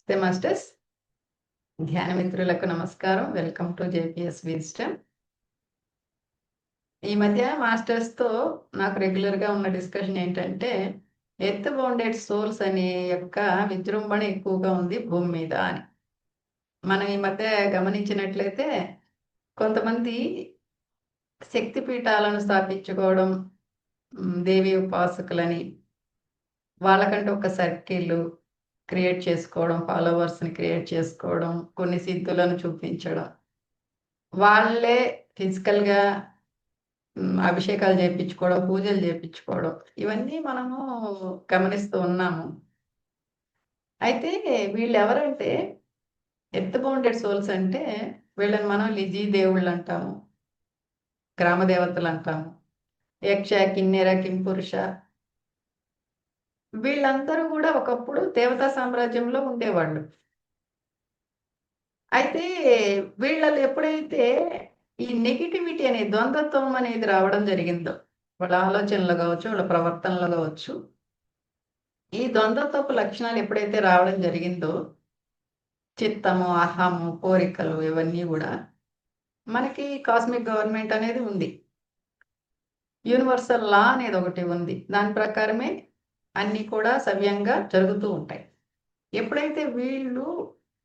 నమస్తే మాస్టర్స్ ధ్యాన మిత్రులకు నమస్కారం వెల్కమ్ టు జేపీఎస్ విజిటమ్ ఈ మధ్య మాస్టర్స్తో నాకు రెగ్యులర్గా ఉన్న డిస్కషన్ ఏంటంటే ఎర్త్ బౌండెడ్ సోల్స్ అనే యొక్క విజృంభణ ఎక్కువగా ఉంది భూమి మీద అని. మనం ఈ మధ్య గమనించినట్లయితే కొంతమంది శక్తి పీఠాలను స్థాపించుకోవడం దేవి ఉపాసకులని వాళ్ళకంటూ ఒక సర్కిల్ క్రియేట్ చేసుకోవడం ఫాలోవర్స్ని క్రియేట్ చేసుకోవడం కొన్ని సిద్ధులను చూపించడం. వాళ్ళే ఫిజికల్గా అభిషేకాలు చేయించుకోవడం పూజలు చేయించుకోవడం ఇవన్నీ మనము గమనిస్తూ ఉన్నాము. అయితే వీళ్ళు ఎవరంటే ఎర్త్ బౌండెడ్ సోల్స్ అంటే వీళ్ళని మనం లిజీ దేవుళ్ళు అంటాము గ్రామ దేవతలు అంటాము యక్ష కిన్నెర కింపురుష వీళ్ళందరూ కూడా ఒకప్పుడు దేవతా సామ్రాజ్యంలో ఉండేవాళ్ళు. అయితే వీళ్ళలో ఎప్పుడైతే ఈ నెగిటివిటీ అనే ద్వంద్వత్వం అనేది రావడం జరిగిందో వాళ్ళ ఆలోచనలు కావచ్చు వాళ్ళ ప్రవర్తనలు కావచ్చు ఈ ద్వంద్వత్వపు లక్షణాలు ఎప్పుడైతే రావడం జరిగిందో చిత్తము అహము కోరికలు ఇవన్నీ కూడా మనకి కాస్మిక్ గవర్నమెంట్ అనేది ఉంది. యూనివర్సల్ లా అనేది ఒకటి ఉంది. దాని ప్రకారమే అన్నీ కూడా సవ్యంగా జరుగుతూ ఉంటాయి. ఎప్పుడైతే వీళ్ళు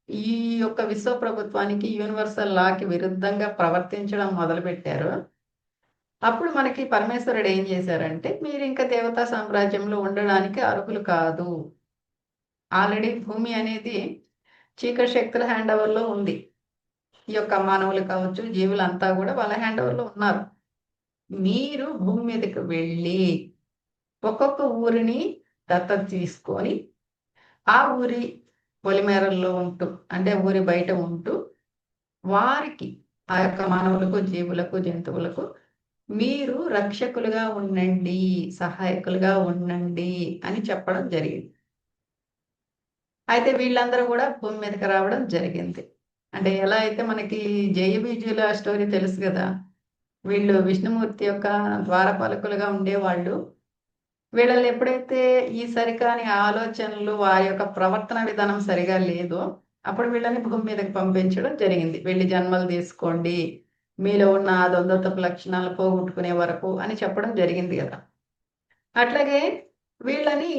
ఈ యొక్క విశ్వ ప్రభుత్వానికి యూనివర్సల్ లాకి విరుద్ధంగా ప్రవర్తించడం మొదలుపెట్టారో అప్పుడు మనకి పరమేశ్వరుడు ఏం చేశారంటే మీరు ఇంకా దేవతా సామ్రాజ్యంలో ఉండడానికి అర్హులు కాదు. ఆల్రెడీ భూమి అనేది చీకటి శక్తుల హ్యాండ్ ఓవర్లో ఉంది. ఈ యొక్క మానవులు కావచ్చు జీవులంతా కూడా వాళ్ళ హ్యాండ్ ఓవర్లో ఉన్నారు. మీరు భూమి మీదకి వెళ్ళి ఒక్కొక్క ఊరిని దత్తత తీసుకొని ఆ ఊరి పొలిమేరల్లో ఉంటూ అంటే ఊరి బయట ఉంటూ వారికి ఆ యొక్క మానవులకు జీవులకు జంతువులకు మీరు రక్షకులుగా ఉండండి సహాయకులుగా ఉండండి అని చెప్పడం జరిగింది. అయితే వీళ్ళందరూ కూడా భూమి మీదకి రావడం జరిగింది. అంటే ఎలా అయితే మనకి జయబీజుల స్టోరీ తెలుసు కదా వీళ్ళు విష్ణుమూర్తి యొక్క ద్వారపాలకులుగా ఉండేవాళ్ళు వీళ్ళని ఎప్పుడైతే ఈ సరికాని ఆలోచనలు వారి యొక్క ప్రవర్తన విధానం సరిగా లేదో అప్పుడు వీళ్ళని భూమి మీదకి పంపించడం జరిగింది. వెళ్ళి జన్మలు తీసుకోండి. మీలో ఉన్న ఆ దొందతపు లక్షణాలు పోగొట్టుకునే వరకు అని చెప్పడం జరిగింది కదా. అట్లాగే వీళ్ళని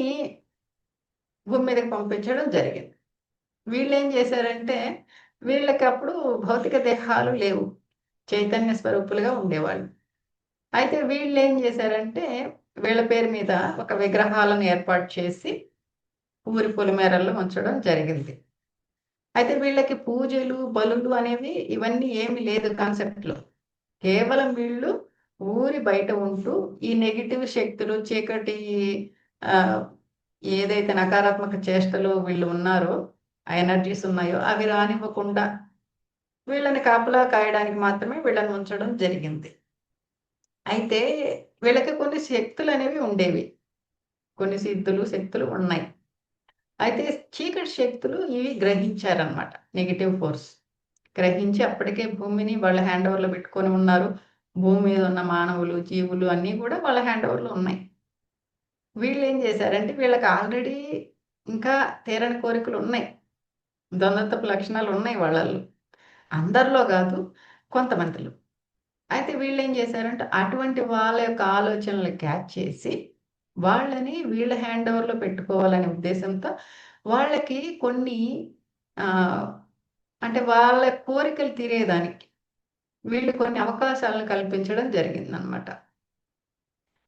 భూమి మీదకి పంపించడం జరిగింది. వీళ్ళు ఏం చేశారంటే వీళ్ళకి అప్పుడు భౌతిక దేహాలు లేవు. చైతన్య స్వరూపులుగా ఉండేవాళ్ళు. అయితే వీళ్ళు ఏం చేశారంటే వీళ్ళ పేరు మీద ఒక విగ్రహాలను ఏర్పాటు చేసి ఊరి పొలిమేరల్లో ఉంచడం జరిగింది. అయితే వీళ్ళకి పూజలు బలులు అనేవి ఇవన్నీ ఏమి లేదు కాన్సెప్ట్లో. కేవలం వీళ్ళు ఊరి బయట ఉంటూ ఈ నెగిటివ్ శక్తులు చీకటి ఏదైతే నకారాత్మక చేష్టలు వీళ్ళు ఉన్నారో ఆ ఎనర్జీస్ ఉన్నాయో అవి రానివ్వకుండా వీళ్ళని కాపలా కాయడానికి మాత్రమే వీళ్ళని ఉంచడం జరిగింది. అయితే వీళ్ళకి కొన్ని శక్తులు అనేవి ఉండేవి. కొన్ని సిద్ధులు శక్తులు ఉన్నాయి. అయితే చీకటి శక్తులు ఇవి గ్రహించారనమాట నెగిటివ్ ఫోర్స్ గ్రహించి అప్పటికే భూమిని వాళ్ళ హ్యాండ్ ఓవర్లో పెట్టుకొని ఉన్నారు. భూమి మీద ఉన్న మానవులు జీవులు అన్నీ కూడా వాళ్ళ హ్యాండ్ ఓవర్లో ఉన్నాయి. వీళ్ళు ఏం చేశారంటే వీళ్ళకి ఆల్రెడీ ఇంకా తీరని కోరికలు ఉన్నాయి. ద్వంద్వత్వపు లక్షణాలు ఉన్నాయి వాళ్ళల్లో. అందరిలో కాదు కొంతమందిలో. అయితే వీళ్ళు ఏం చేశారంటే అటువంటి వాళ్ళ యొక్క ఆలోచనలు క్యాచ్ చేసి వాళ్ళని వీళ్ళ హ్యాండ్ ఓవర్లో పెట్టుకోవాలనే ఉద్దేశంతో వాళ్ళకి కొన్ని అంటే వాళ్ళ కోరికలు తీరేదానికి వీళ్ళు కొన్ని అవకాశాలను కల్పించడం జరిగిందనమాట.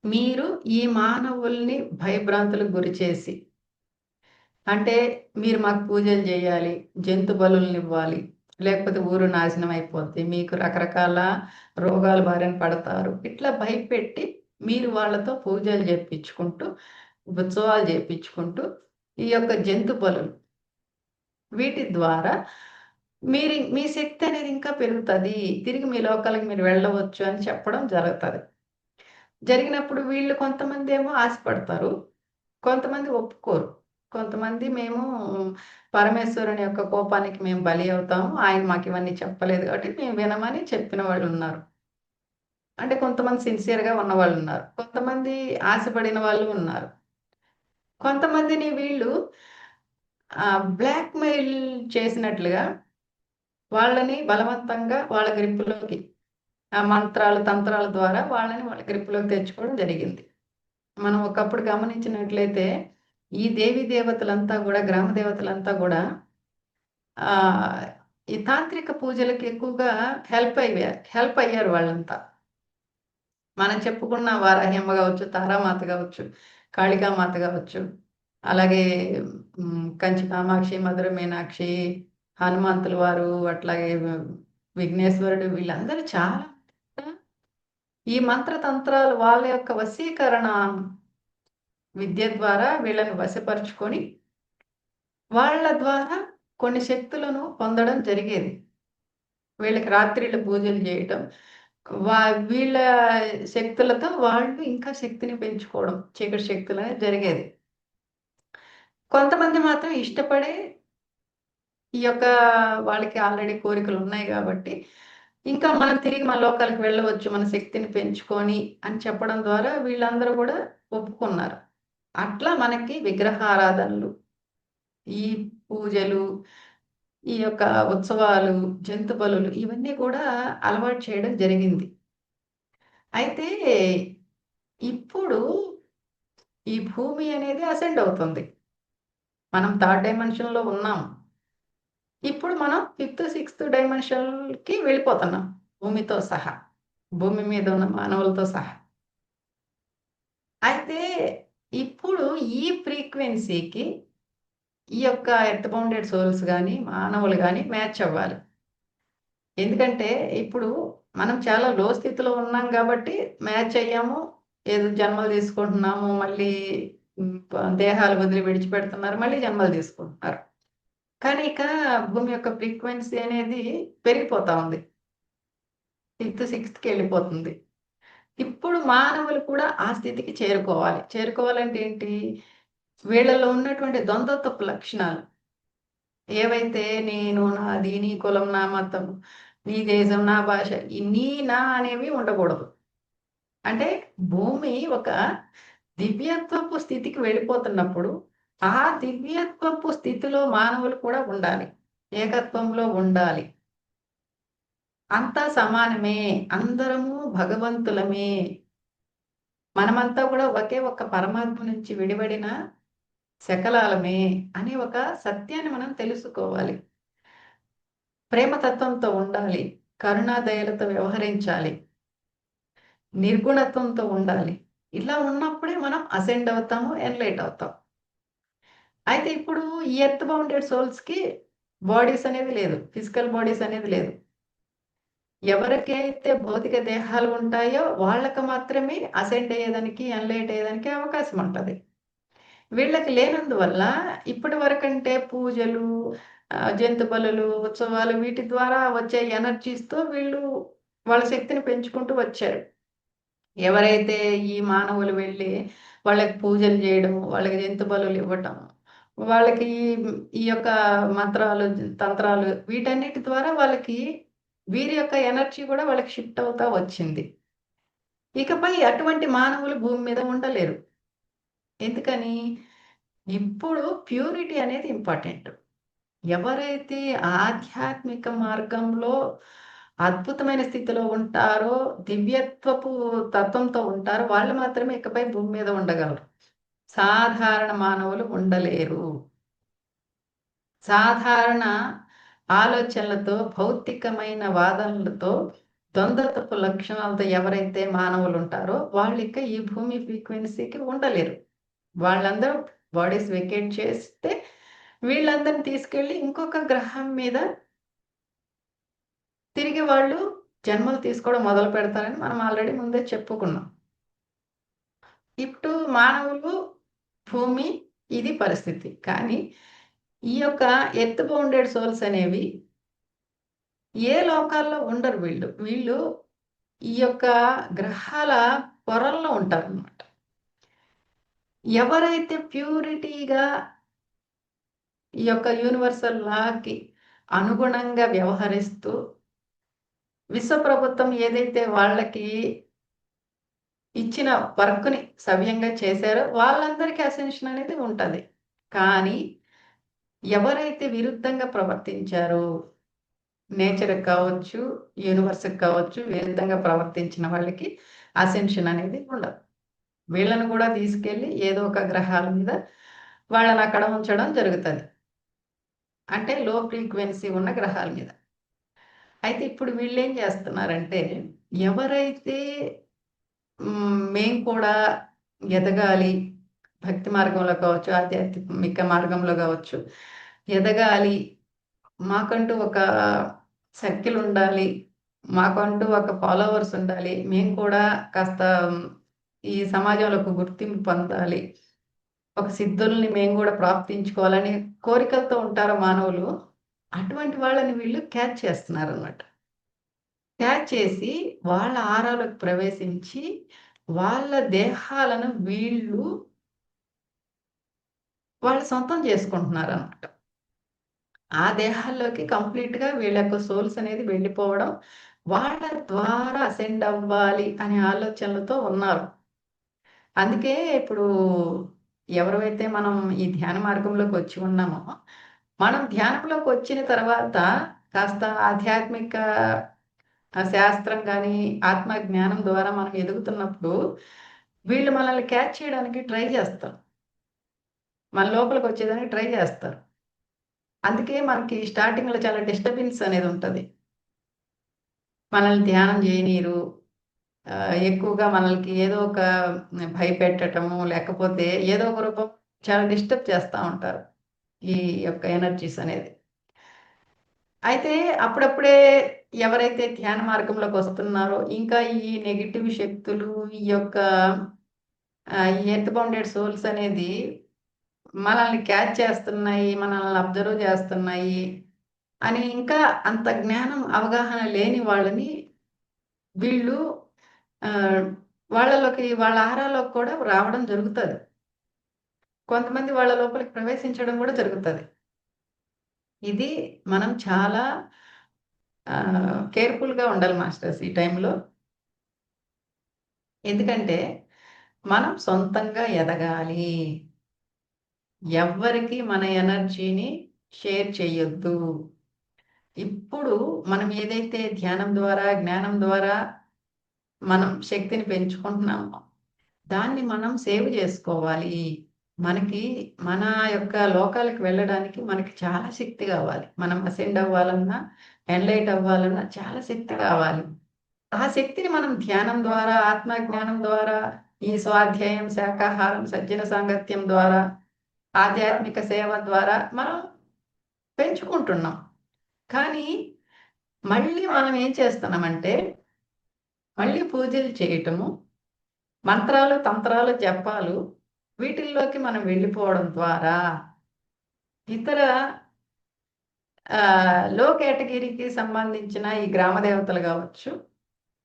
మీరు ఈ మానవుల్ని భయభ్రాంతులకు గురి చేసి అంటే మీరు మాకు పూజలు చేయాలి జంతు బలుల్ని ఇవ్వాలి లేకపోతే ఊరు నాశనం అయిపోద్ది. మీకు రకరకాల రోగాలు బారిన పడతారు. ఇట్లా భయపెట్టి మీరు వాళ్ళతో పూజలు చేపించుకుంటూ ఉత్సవాలు చేపించుకుంటూ ఈ యొక్క జంతు బలులు వీటి ద్వారా మీరు మీ శక్తి అనేది ఇంకా పెరుగుతుంది. తిరిగి మీ లోకాలకు మీరు వెళ్ళవచ్చు అని చెప్పడం జరుగుతుంది. జరిగినప్పుడు వీళ్ళు కొంతమంది ఏమో ఆశపడతారు. కొంతమంది ఒప్పుకోరు. కొంతమంది మేము పరమేశ్వరుని యొక్క కోపానికి మేము బలి అవుతాము. ఆయన మాకు ఇవన్నీ చెప్పలేదు కాబట్టి మేము వినమని చెప్పిన వాళ్ళు ఉన్నారు. అంటే కొంతమంది సిన్సియర్గా ఉన్న వాళ్ళు ఉన్నారు. కొంతమంది ఆశపడిన వాళ్ళు ఉన్నారు. కొంతమందిని వీళ్ళు బ్లాక్మెయిల్ చేసినట్లుగా వాళ్ళని బలవంతంగా వాళ్ళ గ్రిప్పులోకి ఆ మంత్రాలు తంత్రాల ద్వారా వాళ్ళని వాళ్ళ గ్రిప్పులోకి తెచ్చుకోవడం జరిగింది. మనం ఒకప్పుడు గమనించినట్లయితే ఈ దేవి దేవతలంతా కూడా గ్రామ దేవతలంతా కూడా ఆ ఈ తాంత్రిక పూజలకు ఎక్కువగా హెల్ప్ అయ్యారు హెల్ప్ అయ్యారు వాళ్ళంతా. మనం చెప్పుకున్న వారాహ్యమ్మ కావచ్చు తారామాత కావచ్చు కాళికామాత కావచ్చు అలాగే కంచి కామాక్షి మధుర మీనాక్షి హనుమంతుల వారు అట్లాగే విఘ్నేశ్వరుడు వీళ్ళందరూ చాలా ఈ మంత్రతంత్రాలు వాళ్ళ యొక్క వశీకరణ విద్య ద్వారా వీళ్ళని వశపరుచుకొని వాళ్ళ ద్వారా కొన్ని శక్తులను పొందడం జరిగేది. వీళ్ళకి రాత్రిళ్ళు పూజలు చేయటం వా వీళ్ళ శక్తులతో వాళ్ళు ఇంకా శక్తిని పెంచుకోవడం చీకటి శక్తులు అనేది జరిగేది. కొంతమంది మాత్రం ఇష్టపడే ఈ యొక్క వాళ్ళకి ఆల్రెడీ కోరికలు ఉన్నాయి కాబట్టి ఇంకా మనం తిరిగి మన లోకాలకు వెళ్ళవచ్చు మన శక్తిని పెంచుకొని అని చెప్పడం ద్వారా వీళ్ళందరూ కూడా ఒప్పుకున్నారు. అట్లా మనకి విగ్రహారాధనలు ఈ పూజలు ఈ యొక్క ఉత్సవాలు జంతు బలులు ఇవన్నీ కూడా అలవాటు చేయడం జరిగింది. అయితే ఇప్పుడు ఈ భూమి అనేది అసెండ్ అవుతుంది. మనం థర్డ్ డైమెన్షన్లో ఉన్నాం. ఇప్పుడు మనం ఫిఫ్త్ సిక్స్త్ డైమెన్షన్కి వెళ్ళిపోతున్నాం. భూమితో సహా. భూమి మీద ఉన్న మానవులతో సహా. అయితే ఇప్పుడు ఈ ఫ్రీక్వెన్సీకి ఈ యొక్క ఎర్త్ బౌండెడ్ సోల్స్ కానీ మానవులు కానీ మ్యాచ్ అవ్వాలి. ఎందుకంటే ఇప్పుడు మనం చాలా లో స్థితిలో ఉన్నాం కాబట్టి మ్యాచ్ అయ్యాము ఏదో జన్మలు తీసుకుంటున్నాము మళ్ళీ దేహాలు వదిలి విడిచిపెడుతున్నారు మళ్ళీ జన్మలు తీసుకుంటున్నారు. కానీ ఇక భూమి యొక్క ఫ్రీక్వెన్సీ అనేది పెరిగిపోతా ఉంది. ఫిఫ్త్ సిక్స్త్కి వెళ్ళిపోతుంది. ఇప్పుడు మానవులు కూడా ఆ స్థితికి చేరుకోవాలి. చేరుకోవాలంటే ఏంటి? వీళ్ళలో ఉన్నటువంటి ద్వంద్వత్వపు లక్షణాలు. ఏవైతే నేను నాది నీ కులం నా మతం నీ దేశం నా భాష నీ నా అనేవి ఉండకూడదు. అంటే భూమి ఒక దివ్యత్వపు స్థితికి వెళ్ళిపోతున్నప్పుడు ఆ దివ్యత్వపు స్థితిలో మానవులు కూడా ఉండాలి. ఏకత్వంలో ఉండాలి. అంతా సమానమే అందరము భగవంతులమే. మనమంతా కూడా ఒకే ఒక్క పరమాత్మ నుంచి విడిపడిన శకలాలమే అనే ఒక సత్యాన్ని మనం తెలుసుకోవాలి. ప్రేమతత్వంతో ఉండాలి కరుణాదయలతో వ్యవహరించాలి నిర్గుణత్వంతో ఉండాలి. ఇలా ఉన్నప్పుడే మనం అసెండ్ అవుతాము ఎన్లైట్ అవుతాం. అయితే ఇప్పుడు ఈ ఎర్త్ బౌండెడ్ సోల్స్కి బాడీస్ అనేది లేదు ఫిజికల్ బాడీస్ అనేది లేదు. ఎవరికైతే భౌతిక దేహాలు ఉంటాయో వాళ్ళకి మాత్రమే అసెండ్ అయ్యేదానికి ఎన్లైట్ అయ్యేదానికి అవకాశం ఉంటుంది. వీళ్ళకి లేనందువల్ల ఇప్పటి వరకంటే పూజలు జంతు బలులు ఉత్సవాలు వీటి ద్వారా వచ్చే ఎనర్జీస్తో వీళ్ళు వాళ్ళ శక్తిని పెంచుకుంటూ వచ్చారు. ఎవరైతే ఈ మానవులు వెళ్ళి వాళ్ళకి పూజలు చేయడం వాళ్ళకి జంతు బలులు ఇవ్వటం వాళ్ళకి ఈ యొక్క మంత్రాలు తంత్రాలు వీటన్నిటి ద్వారా వాళ్ళకి వీరి యొక్క ఎనర్జీ కూడా వాళ్ళకి షిఫ్ట్ అవుతా వచ్చింది. ఇకపై అటువంటి మానవులు భూమి మీద ఉండలేరు. ఎందుకని? ఇప్పుడు ప్యూరిటీ అనేది ఇంపార్టెంట్. ఎవరైతే ఆధ్యాత్మిక మార్గంలో అద్భుతమైన స్థితిలో ఉంటారో దివ్యత్వపు తత్వంతో ఉంటారో వాళ్ళు మాత్రమే ఇకపై భూమి మీద ఉండగలరు. సాధారణ మానవులు ఉండలేరు. సాధారణ ఆలోచనలతో భౌతికమైన వాదనలతో ద్వంద్వతపు లక్షణాలతో ఎవరైతే మానవులు ఉంటారో వాళ్ళు ఇంకా ఈ భూమి ఫ్రీక్వెన్సీకి ఉండలేరు. వాళ్ళందరూ బాడీస్ వెకేట్ చేస్తే వీళ్ళందరిని తీసుకెళ్ళి ఇంకొక గ్రహం మీద తిరిగి వాళ్ళు జన్మలు తీసుకోవడం మొదలు పెడతారని మనం ఆల్రెడీ ముందే చెప్పుకున్నాం. ఇప్పుడు మానవులు భూమి ఇది పరిస్థితి. కానీ ఈ యొక్క ఎర్త్ బౌండెడ్ సోల్స్ అనేవి ఏ లోకాల్లో ఉండరు వీళ్ళు. వీళ్ళు ఈ యొక్క గ్రహాల పొరల్లో ఉంటారన్నమాట. ఎవరైతే ప్యూరిటీగా ఈ యొక్క యూనివర్సల్ లాకి అనుగుణంగా వ్యవహరిస్తూ విశ్వ ప్రభుత్వం ఏదైతే వాళ్ళకి ఇచ్చిన వర్క్ని సవ్యంగా చేశారో వాళ్ళందరికీ అసెన్షన్ అనేది ఉంటుంది. కానీ ఎవరైతే విరుద్ధంగా ప్రవర్తించారో నేచర్కి కావచ్చు యూనివర్స్కి కావచ్చు విరుద్ధంగా ప్రవర్తించిన వాళ్ళకి అసెన్షన్ అనేది ఉండదు. వీళ్ళని కూడా తీసుకెళ్ళి ఏదో ఒక గ్రహాల మీద వాళ్ళని అక్కడ ఉంచడం జరుగుతుంది. అంటే లో ఫ్రీక్వెన్సీ ఉన్న గ్రహాల మీద. అయితే ఇప్పుడు వీళ్ళు ఏం చేస్తున్నారంటే ఎవరైతే మేము మేం కూడా ఎదగాలి భక్తి మార్గంలో కావచ్చు ఆధ్యాత్మిక మార్గంలో కావచ్చు ఎదగాలి. మాకంటూ ఒక సర్కిల్ ఉండాలి. మాకంటూ ఒక ఫాలోవర్స్ ఉండాలి. మేము కూడా కాస్త ఈ సమాజంలో ఒక గుర్తింపు పొందాలి. ఒక సిద్ధుల్ని మేము కూడా ప్రాప్తించుకోవాలని కోరికలతో ఉంటారు మానవులు. అటువంటి వాళ్ళని వీళ్ళు క్యాచ్ చేస్తున్నారు అన్నమాట క్యాచ్ చేసి వాళ్ళ ఆరాలకు ప్రవేశించి వాళ్ళ దేహాలను వీళ్ళు వాళ్ళు సొంతం చేసుకుంటున్నారు అనమాట ఆ దేహాల్లోకి కంప్లీట్గా వీళ్ళ యొక్క సోల్స్ అనేది వెళ్ళిపోవడం వాళ్ళ ద్వారా అసెండ్ అవ్వాలి అనే ఆలోచనలతో ఉన్నారు. అందుకే ఇప్పుడు ఎవరైతే మనం ఈ ధ్యాన మార్గంలోకి వచ్చి ఉన్నామో మనం ధ్యానంలోకి వచ్చిన తర్వాత కాస్త ఆధ్యాత్మిక శాస్త్రం కానీ ఆత్మ జ్ఞానం ద్వారా మనం ఎదుగుతున్నప్పుడు వీళ్ళు మనల్ని క్యాచ్ చేయడానికి ట్రై చేస్తారు. మన లోపలికి వచ్చేదానికి ట్రై చేస్తారు. అందుకే మనకి స్టార్టింగ్లో చాలా డిస్టర్బెన్స్ అనేది ఉంటుంది. మనల్ని ధ్యానం చేయనీరు. ఎక్కువగా మనల్కి ఏదో ఒక భయపెట్టడము లేకపోతే ఏదో ఒక రూపం చాలా డిస్టర్బ్ చేస్తూ ఉంటారు ఈ యొక్క ఎనర్జీస్ అనేది. అయితే అప్పుడప్పుడే ఎవరైతే ధ్యాన మార్గంలోకి వస్తున్నారో ఇంకా ఈ నెగిటివ్ శక్తులు ఈ యొక్క ఈ ఎర్త్ బౌండెడ్ సోల్స్ అనేది మనల్ని క్యాచ్ చేస్తున్నాయి మనల్ని అబ్జర్వ్ చేస్తున్నాయి అని ఇంకా అంత జ్ఞానం అవగాహన లేని వాళ్ళని వీళ్ళు వాళ్ళలోకి వాళ్ళ ఆహారాలోకి కూడా రావడం జరుగుతుంది. కొంతమంది వాళ్ళ లోపలికి ప్రవేశించడం కూడా జరుగుతుంది. ఇది మనం చాలా కేర్ఫుల్గా ఉండాలి మాస్టర్స్ ఈ టైంలో. ఎందుకంటే మనం సొంతంగా ఎదగాలి. ఎవ్వరికి మన ఎనర్జీని షేర్ చేయొద్దు ఇప్పుడు మనం ఏదైతే ధ్యానం ద్వారా జ్ఞానం ద్వారా మనం శక్తిని పెంచుకుంటున్నామో దాన్ని మనం సేవ్ చేసుకోవాలి. మనకి మన యొక్క లోకాలకు వెళ్ళడానికి మనకి చాలా శక్తి కావాలి. మనం అసెండ్ అవ్వాలన్నా ఎన్లైట్ అవ్వాలన్నా చాలా శక్తి కావాలి. ఆ శక్తిని మనం ధ్యానం ద్వారా ఆత్మ జ్ఞానం ద్వారా ఈ స్వాధ్యాయం శాకాహారం సజ్జన సాంగత్యం ద్వారా ఆధ్యాత్మిక సేవ ద్వారా మనం పెంచుకుంటున్నాం. కానీ మళ్ళీ మనం ఏం చేస్తున్నామంటే మళ్ళీ పూజలు చేయటము మంత్రాలు తంత్రాలు జపాలు వీటిల్లోకి మనం వెళ్ళిపోవడం ద్వారా ఇతర లో కేటగిరీకి సంబంధించిన ఈ గ్రామ దేవతలు కావచ్చు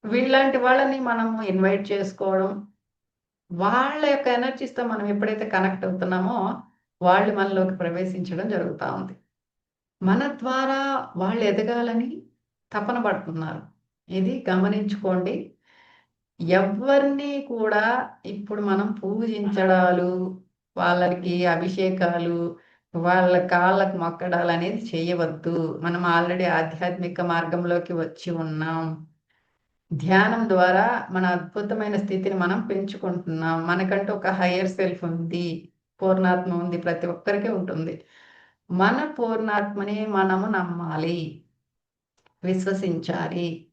వీళ్ళంటి వాళ్ళని మనం ఇన్వైట్ చేసుకోవడం వాళ్ళ యొక్క ఎనర్జీస్తో మనం ఎప్పుడైతే కనెక్ట్ అవుతున్నామో వాళ్ళు మనలోకి ప్రవేశించడం జరుగుతూ ఉంది. మన ద్వారా వాళ్ళు ఎదగాలని తపన పడుతున్నారు. ఇది గమనించుకోండి. ఎవరిని కూడా ఇప్పుడు మనం పూజించడాలు వాళ్ళకి అభిషేకాలు వాళ్ళ కాళ్ళకు మొక్కడాలు అనేది చేయవద్దు. మనం ఆల్రెడీ ఆధ్యాత్మిక మార్గంలోకి వచ్చి ఉన్నాం. ధ్యానం ద్వారా మన అద్భుతమైన స్థితిని మనం పెంచుకుంటున్నాం. మనకంటూ ఒక హయ్యర్ సెల్ఫ్ ఉంది. పూర్ణాత్మ ఉంది ప్రతి ఒక్కరికి ఉంటుంది. మన పూర్ణాత్మని మనము నమ్మాలి విశ్వసించాలి.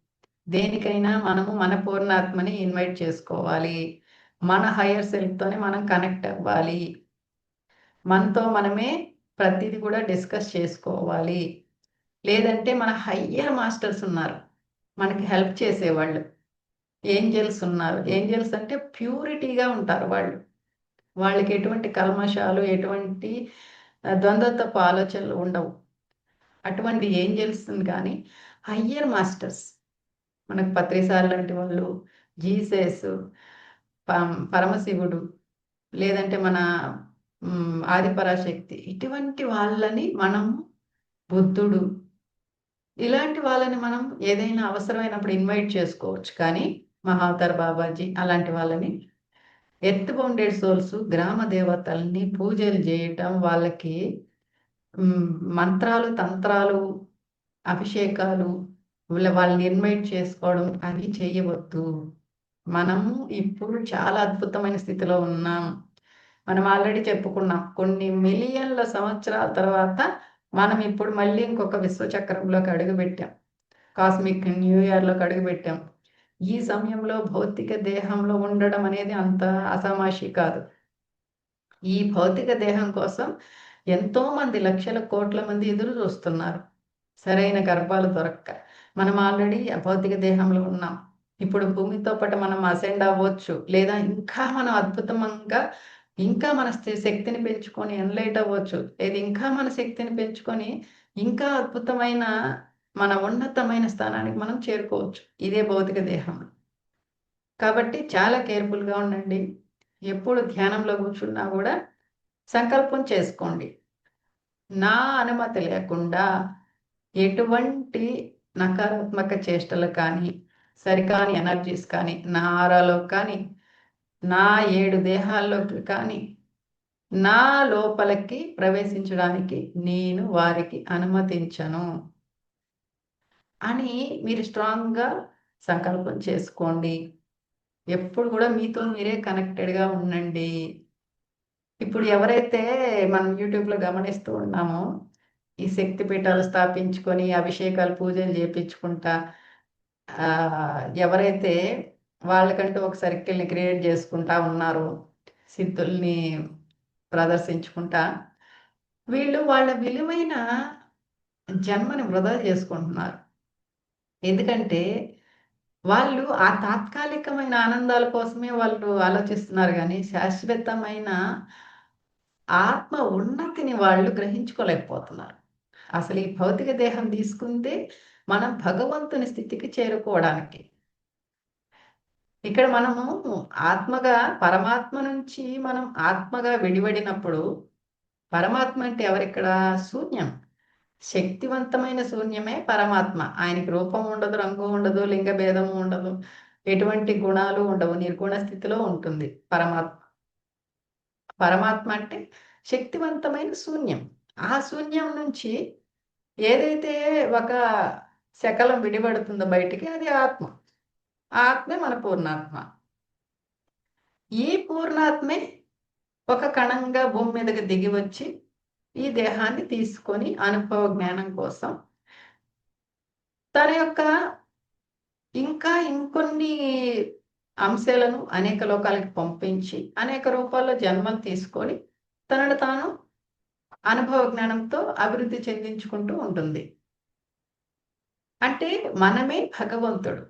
దేనికైనా మనము మన పూర్ణాత్మని ఇన్వైట్ చేసుకోవాలి. మన హయ్యర్ సెల్ఫ్తోనే మనం కనెక్ట్ అవ్వాలి. మనతో మనమే ప్రతిదీ కూడా డిస్కస్ చేసుకోవాలి. లేదంటే మన హయ్యర్ మాస్టర్స్ ఉన్నారు మనకి హెల్ప్ చేసేవాళ్ళు ఏంజల్స్ ఉన్నారు. ఏంజల్స్ అంటే ప్యూరిటీగా ఉంటారు వాళ్ళు. వాళ్ళకి ఎటువంటి కల్మషాలు ఎటువంటి ద్వంద్వత్వపు ఆలోచనలు ఉండవు. అటువంటి ఏంజల్స్ కానీ హయ్యర్ మాస్టర్స్ మనకు పత్రిసార్ లాంటి వాళ్ళు జీసస్ పం- పరమశివుడు లేదంటే మన ఆదిపరాశక్తి ఇటువంటి వాళ్ళని మనం బుద్ధుడు ఇలాంటి వాళ్ళని మనం ఏదైనా అవసరమైనప్పుడు ఇన్వైట్ చేసుకోవచ్చు. కానీ మహావతార్ బాబాజీ అలాంటి వాళ్ళని ఎర్త్ బౌండెడ్ సోల్స్ గ్రామ దేవతల్ని పూజలు చేయటం వాళ్ళకి మంత్రాలు, తంత్రాలు, అభిషేకాలు వీళ్ళ వాళ్ళని ఇన్వైట్ చేసుకోవడం అవి చేయవద్దు. మనము ఇప్పుడు చాలా అద్భుతమైన స్థితిలో ఉన్నాం. మనం ఆల్రెడీ చెప్పుకున్నాం. కొన్ని మిలియన్ల సంవత్సరాల తర్వాత మనం ఇప్పుడు మళ్ళీ ఇంకొక విశ్వచక్రంలోకి అడుగుపెట్టాం. Cosmic new ఇయర్‌లోకి అడుగుపెట్టాం. ఈ సమయంలో భౌతిక దేహంలో ఉండడం అనేది అంత అసామాషి కాదు. ఈ భౌతిక దేహం కోసం ఎంతో మంది లక్షల కోట్ల మంది ఎదురు చూస్తున్నారు. సరైన గర్భాలు దొరక్క. మనం ఆల్రెడీ భౌతిక దేహంలో ఉన్నాం. ఇప్పుడు భూమితో పాటు మనం అసెండ్ అవ్వచ్చు. లేదా ఇంకా మనం అద్భుతంగా ఇంకా మన శక్తిని పెంచుకొని ఎన్‌లైట్ అవ్వచ్చు. లేదా ఇంకా మన శక్తిని పెంచుకొని ఇంకా అద్భుతమైన మన ఉన్నతమైన స్థానానికి మనం చేరుకోవచ్చు. ఇదే భౌతిక దేహంలో. కాబట్టి చాలా కేర్‌ఫుల్‌గా ఉండండి. ఎప్పుడు ధ్యానంలో కూర్చున్నా కూడా సంకల్పం చేసుకోండి. నా అనుమతి లేకుండా ఎటువంటి నకారాత్మక చేష్టలు కానీ, సరికాని ఎనర్జీస్ కానీ, నా ఆరాలో కానీ, నా ఏడు దేహాల్లోకి కానీ, నా లోపలికి ప్రవేశించడానికి నేను వారికి అనుమతించను. అని మీరు స్ట్రాంగ్‌గా సంకల్పం చేసుకోండి. ఎప్పుడు కూడా మీతో మీరే కనెక్టెడ్‌గా ఉండండి. ఇప్పుడు ఎవరైతే మనం యూట్యూబ్‌లో గమనిస్తూ ఉన్నామో, ఈ శక్తి పీఠాలు స్థాపించుకొని, అభిషేకాలు, పూజలు చేపించుకుంటా ఎవరైతే వాళ్ళకంటూ ఒక సర్కిల్‌ని క్రియేట్ చేసుకుంటా ఉన్నారో, సిద్ధుల్ని ప్రదర్శించుకుంటా, వీళ్ళు వాళ్ళ విలువైన జన్మని వృధా చేసుకుంటున్నారు. ఎందుకంటే, వాళ్ళు ఆ తాత్కాలికమైన ఆనందాల కోసమే వాళ్ళు ఆలోచిస్తున్నారు కానీ శాశ్వతమైన ఆత్మ ఉన్నతిని వాళ్ళు గ్రహించుకోలేకపోతున్నారు. అసలు ఈ భౌతిక దేహం తీసుకుంటే మనం భగవంతుని స్థితికి చేరుకోవడానికి. ఇక్కడ మనము ఆత్మగా పరమాత్మ నుంచి మనం ఆత్మగా విడివడినప్పుడు, పరమాత్మ అంటే ఎవరిక్కడ? శూన్యం. శక్తివంతమైన శూన్యమే పరమాత్మ. ఆయనకి రూపం ఉండదు, రంగు ఉండదు, లింగ భేదము ఉండదు. ఎటువంటి గుణాలు ఉండవు. నిర్గుణ స్థితిలో ఉంటుంది పరమాత్మ. పరమాత్మ అంటే శక్తివంతమైన శూన్యం. ఆ శూన్యం నుంచి ఏదైతే ఒక శకలం విడిపడుతుందో బయటికి అది ఆత్మ. ఆ ఆత్మే మన పూర్ణాత్మ. ఈ పూర్ణాత్మే ఒక కణంగా భూమి మీదకి దిగి వచ్చి, ఈ దేహాన్ని తీసుకొని అనుభవ జ్ఞానం కోసం తన యొక్క ఇంకా ఇంకొన్ని అంశాలను అనేక లోకాలకి పంపించి, అనేక రూపాల్లో జన్మలు తీసుకొని, తనను తాను అనుభవ జ్ఞానంతో అభివృద్ధి చెందించుకుంటూ ఉంటుంది. అంటే మనమే భగవంతుడు.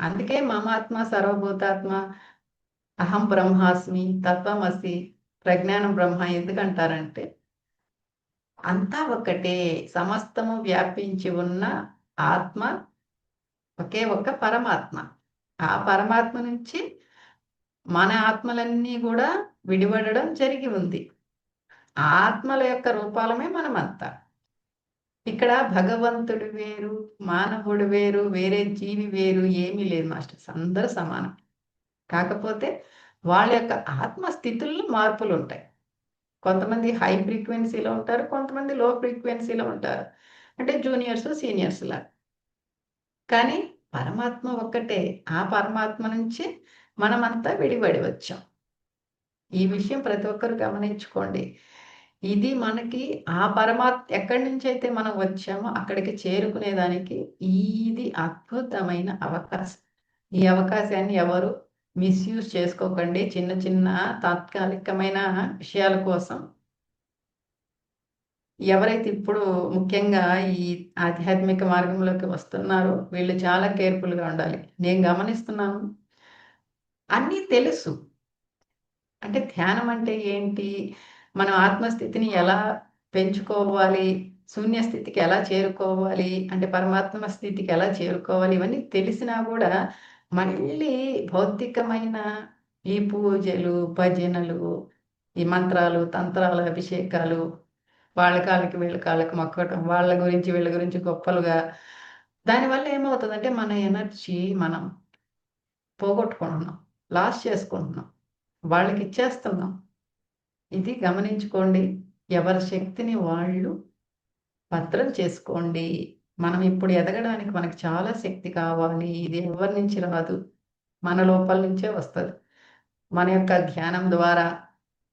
అందుకే మమాత్మ సర్వభూతాత్మ, అహం బ్రహ్మాస్మి, తత్వమసి, ప్రజ్ఞానం బ్రహ్మ ఎందుకంటారంటే అంతా ఒకటే సమస్తము వ్యాపించి ఉన్న ఆత్మ ఒకే ఒక్క పరమాత్మ. ఆ పరమాత్మ నుంచి మన ఆత్మలన్నీ కూడా విడిపడడం జరిగి ఉంది. ఆ ఆత్మల యొక్క రూపాలమే మనమంతా. ఇక్కడ భగవంతుడు వేరు, మానవుడు వేరు, వేరే జీవి వేరు ఏమీ లేదు మాస్టర్స్. అందరూ సమానం. కాకపోతే వాళ్ళ యొక్క ఆత్మ స్థితుల్లో మార్పులుంటాయి. కొంతమంది హై ఫ్రీక్వెన్సీలో ఉంటారు. కొంతమంది లో ఫ్రీక్వెన్సీలో ఉంటారు. అంటే జూనియర్స్, సీనియర్స్ లా కానీ పరమాత్మ ఒక్కటే. ఆ పరమాత్మ నుంచి మనమంతా విడిపడి వచ్చాం. ఈ విషయం ప్రతి ఒక్కరు గమనించుకోండి. ఇది మనకి ఆ పరమాత్మ ఎక్కడి నుంచి అయితే మనం వచ్చామో అక్కడికి చేరుకునేదానికి ఇది అద్భుతమైన అవకాశం. ఈ అవకాశాన్ని ఎవరు మిస్‌యూజ్ చేసుకోకండి. చిన్న చిన్న తాత్కాలికమైన విషయాల కోసం. ఎవరైతే ఇప్పుడు ముఖ్యంగా ఈ ఆధ్యాత్మిక మార్గంలోకి వస్తున్నారో వీళ్ళు చాలా కేర్‌ఫుల్‌గా ఉండాలి. నేను గమనిస్తున్నాను. అన్నీ తెలుసు. అంటే ధ్యానం అంటే ఏంటి? మనం ఆత్మస్థితిని ఎలా పెంచుకోవాలి? శూన్య స్థితికి ఎలా చేరుకోవాలి? అంటే పరమాత్మ స్థితికి ఎలా చేరుకోవాలి? ఇవన్నీ తెలిసినా కూడా మళ్ళీ భౌతికమైన ఈ పూజలు, భజనలు, ఈ మంత్రాలు, తంత్రాలు, అభిషేకాలు వాళ్ళ కాళ్ళకి, వీళ్ళ కాళ్ళకి మొక్కటం, వాళ్ళ గురించి, వీళ్ళ గురించి గొప్పలుగా దానివల్ల ఏమవుతుందంటే మన ఎనర్జీ మనం పోగొట్టుకుంటున్నాం. లాస్ చేసుకుంటున్నాం. వాళ్ళకి ఇచ్చేస్తున్నాం ఇది గమనించుకోండి. ఎవరి శక్తిని వాళ్ళు భద్రం చేసుకోండి మనం ఇప్పుడు ఎదగడానికి మనకు చాలా శక్తి కావాలి. ఇది ఎవరి నుంచి రాదు? మన లోపల నుంచే వస్తుంది. మన యొక్క ధ్యానం ద్వారా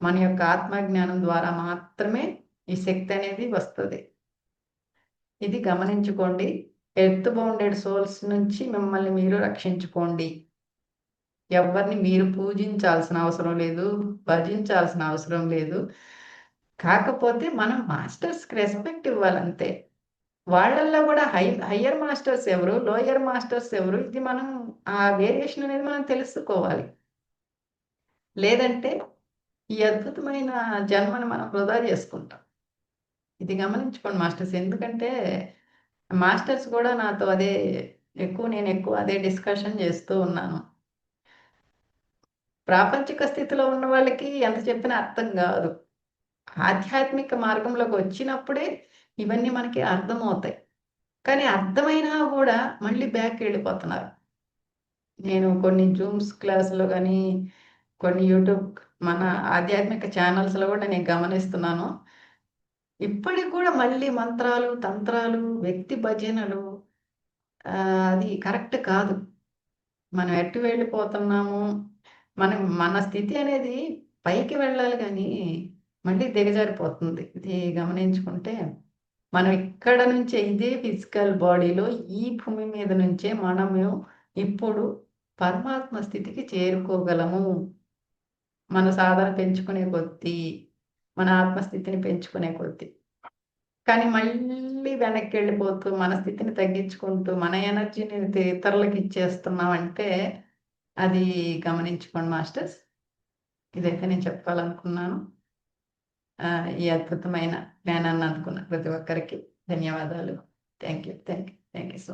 మన యొక్క ఆత్మజ్ఞానం ద్వారా మాత్రమే ఈ శక్తి అనేది వస్తుంది. ఇది గమనించుకోండి. ఎర్త్ బౌండెడ్ సోల్స్ నుంచి మిమ్మల్ని మీరు రక్షించుకోండి. ఎవరిని మీరు పూజించాల్సిన అవసరం లేదు భజించాల్సిన అవసరం లేదు. కాకపోతే మనం మాస్టర్స్కి రెస్పెక్ట్ ఇవ్వాలంతే. వాళ్ళల్లో కూడా హై హయ్యర్ మాస్టర్స్ ఎవరు లోయర్ మాస్టర్స్ ఎవరు ఇది మనం ఆ వేరియేషన్ అనేది మనం తెలుసుకోవాలి. లేదంటే ఈ అద్భుతమైన జన్మని మనం వృధా చేసుకుంటాం. ఇది గమనించుకోండి మాస్టర్స్ ఎందుకంటే మాస్టర్స్ కూడా నాతో అదే ఎక్కువ నేను ఎక్కువ అదే డిస్కషన్ చేస్తూ ఉన్నాను. ప్రాపంచిక స్థితిలో ఉన్న వాళ్ళకి ఎంత చెప్పినా అర్థం కాదు. ఆధ్యాత్మిక మార్గంలోకి వచ్చినప్పుడే ఇవన్నీ మనకి అర్థమవుతాయి. కానీ అర్థమైనా కూడా మళ్ళీ బ్యాక్ వెళ్ళిపోతున్నారు. నేను కొన్ని జూమ్స్ క్లాసులో కానీ కొన్ని యూట్యూబ్ మన ఆధ్యాత్మిక ఛానల్స్లో కూడా నేను గమనిస్తున్నాను. ఇప్పటికి కూడా మళ్ళీ మంత్రాలు తంత్రాలు వ్యక్తి భజనలు అది కరెక్ట్ కాదు. మనం ఎటు వెళ్ళిపోతున్నాము? మనం మన స్థితి అనేది పైకి వెళ్ళాలి కానీ మళ్ళీ దిగజారిపోతుంది. ఇది గమనించుకుంటే మనం ఇక్కడ నుంచే ఇదే ఫిజికల్ బాడీలో ఈ భూమి మీద నుంచే మనము ఇప్పుడు పరమాత్మ స్థితికి చేరుకోగలము. మన సాధన పెంచుకునే కొద్దీ మన ఆత్మస్థితిని పెంచుకునే కొద్దీ. కానీ మళ్ళీ వెనక్కి వెళ్ళిపోతూ మన స్థితిని తగ్గించుకుంటూ మన ఎనర్జీని ఇతరులకు ఇచ్చేస్తున్నాం అంటే అది గమనించుకోండి మాస్టర్స్. ఇదైతే నేను చెప్పాలనుకున్నాను. ఈ అద్భుతమైన జ్ఞానాన్ని అందుకున్న ప్రతి ఒక్కరికి ధన్యవాదాలు. Thank you thank you thank you so